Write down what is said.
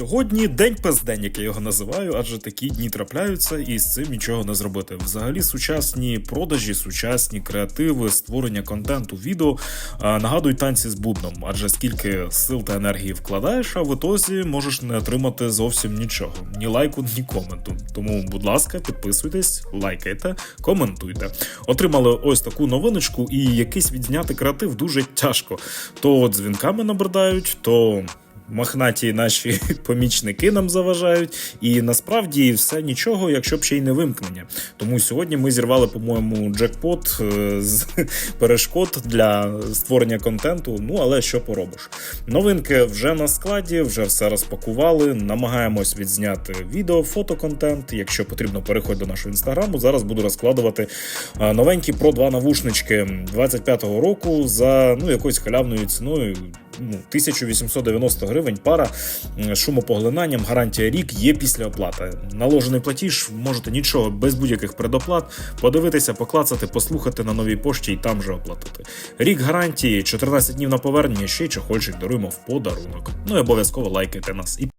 Сьогодні день пес день, як я його називаю, адже такі дні трапляються, і з цим нічого не зробити. Взагалі, сучасні продажі, сучасні креативи, створення контенту, відео нагадують танці з бубном, адже скільки сил та енергії вкладаєш, а в ітозі можеш не отримати зовсім нічого, ні лайку, ні коменту. Тому, будь ласка, підписуйтесь, лайкайте, коментуйте. Отримали ось таку новиночку, і якийсь відзняти креатив дуже тяжко. То дзвінками набридають, то мохнаті наші помічники нам заважають, і насправді все нічого, якщо б ще й не вимкнення. Тому сьогодні ми зірвали, по-моєму, джекпот е, з перешкод для створення контенту. Ну але що поробиш? Новинки вже на складі, вже все розпакували. Намагаємось відзняти відео, фотоконтент. Якщо потрібно, переходь до нашого інстаграму. Зараз буду розкладувати е, новенькі про два навушнички 25-го року за ну якоюсь халявною ціною. Ну, 1890 гривень пара шумопоглинанням, гарантія рік є після оплати. Наложений платіж, можете нічого без будь-яких предоплат подивитися, поклацати, послухати на новій пошті і там же оплатити. Рік гарантії, 14 днів на повернення, ще й чохольчик даруємо в подарунок. Ну і обов'язково лайкайте нас